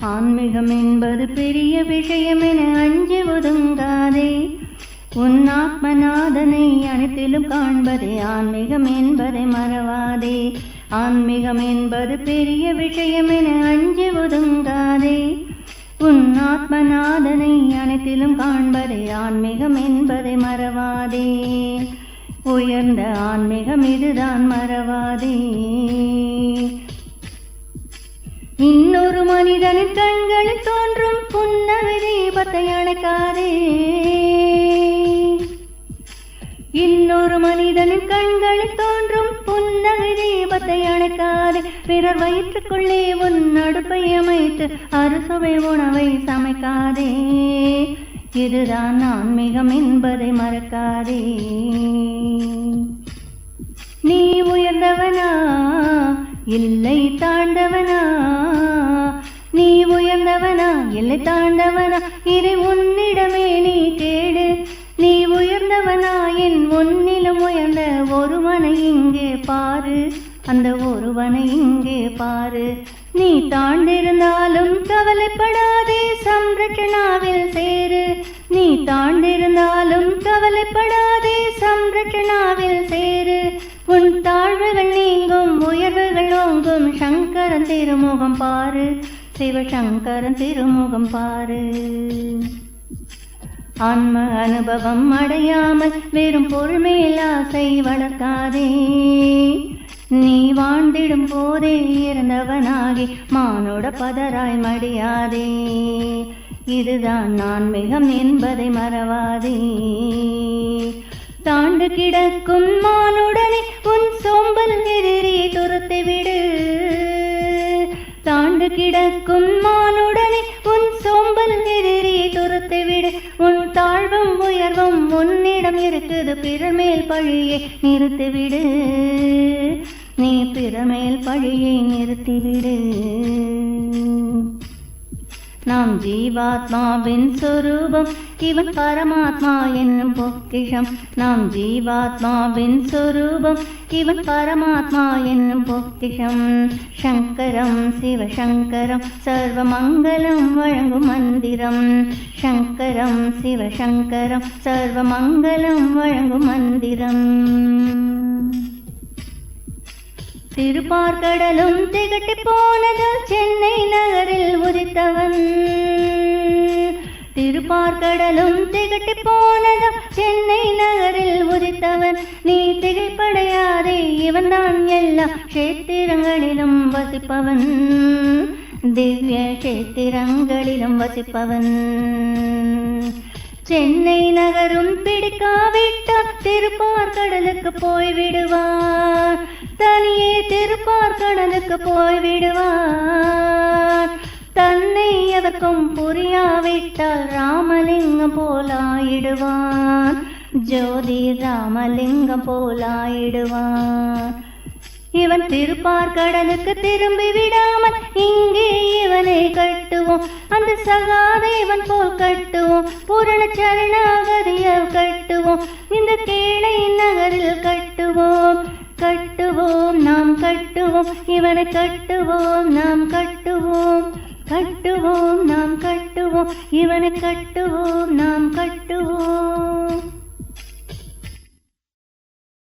ஆன்மீகம் என்பது பெரிய விஷயம் என அஞ்சு ஒதுங்காதே. உன் ஆத்மநாதனை அனைத்திலும் காண்பதே ஆன்மீகம் என்பதை மறவாதே. ஆன்மீகம் என்பது பெரிய விஷயம் என அஞ்சு ஒதுங்காதே. உன் ஆத்மநாதனை அனைத்திலும் காண்பதே ஆன்மீகம் என்பதை மறவாதே. உயர்ந்த ஆன்மீகம் இதுதான் மறவாதே. இன்னொரு மனிதனின் கண்களில் தோன்றும் புன்னகை தீபத்தை அணைக்காதே. இன்னொரு மனிதனின் கண்களில் தோன்றும் புன்னகை தீபத்தை அணைக்காதே. பிறர் வயிற்றுக்குள்ளே உன் அடுப்பை அமைத்து அறுசுவை உணவை சமைக்காதே. இதுதான் ஆன்மீகம் என்பதை மறக்காதே. நீ உயர்ந்தவனா இல்லை தாண்டவனா? நீ உயர்ந்தவனா? இல்லை தாண்டவனா? இதை உன்னிடமே நீ கேடு நீ உயர்ந்தவனா? என் உன்னிலும் உயர்ந்த ஒருவனை இங்கே பாரு. அந்த ஒருவனை இங்கே பாரு. நீ தாண்டிருந்தாலும் கவலைப்படாதே. சம்ரட்சணாவில் சேரு. நீ தாண்டிருந்தாலும் கவலைப்படாதே. சம்ரட்சணாவில் சேரு. உன் சங்கரன் திருமுகம் பாரு. சிவசங்கரன் திருமுகம் பாரு. ஆன்ம அனுபவம் அடையாமல் வெறும் பொருள் மேல் ஆசை வளர்க்காதே. நீ வாழ்ந்திடும் போதே இருந்தவனாகி மானோட பதராய் மடியாதே. இதுதான் ஆன்மீகம் என்பதை மறவாதே. தாண்டு கிடக்கும் மானுட தாண்டு கிடக்கும் மானுடனே உன் சோம்பல் எதிரி துரத்திவிடு உன் தாழ்வும் உயர்வும் உன்னிடம் இருக்குது. பிறர் மேல் பழியை நிறுத்திவிடு நீ பிறமேல் பழியை நிறுத்திவிடு நாம் ஜீவாத்மாவின் சொரூபம் இவன் பரமாத்மா என்னும் பொக்கிஷம். நாம் ஜீவாத்மாவின் சொரூபம் இவன் பரமாத்மா என்னும் பொக்கிஷம். சங்கரம் சிவசங்கரம் சர்வமங்கலம் வழங்கும் மந்திரம். சங்கரம் சிவசங்கரம் சர்வமங்கலம் வழங்கும் மந்திரம். திருப்பார்கடலும் திகட்டி போனது சென்னை நகரில் உதித்தவன். திருப்பார்கடலும் திகட்டி போனது சென்னை நகரில் உதித்தவன். நீ திகைப்படையாதே இவன் தான் எல்லா கஷேத்திரங்களிலும் வசிப்பவன். திவ்ய கஷேத்திரங்களிலும் வசிப்பவன். சென்னை நகரும் பிடிக்காவிட்டால் திருப்பார்கடலுக்கு கடலுக்கு கடலுக்கு போய் விடுவார் தன்னை எதற்கும் புரியாவிட்டால் ராமலிங்கம் போலாயிடுவான் ஜோதி ராமலிங்கம் போலாயிடுவான் இவன் திருப்பார் கடலுக்கு திரும்பி விடாமல் இங்கே இவனை கட்டுவோம். அந்த சகாதேவன் போல் கட்டுவோம். பூரண சரணாகதிய கட்டுவோம். இந்த கேளை நகரில் கட்டு கட்டுவோம் இவனை கட்டுவோம் நாம் கட்டுவோம். கட்டுவோம் நாம் கட்டுவோம் இவனை கட்டுவோம் நாம் கட்டுவோம்.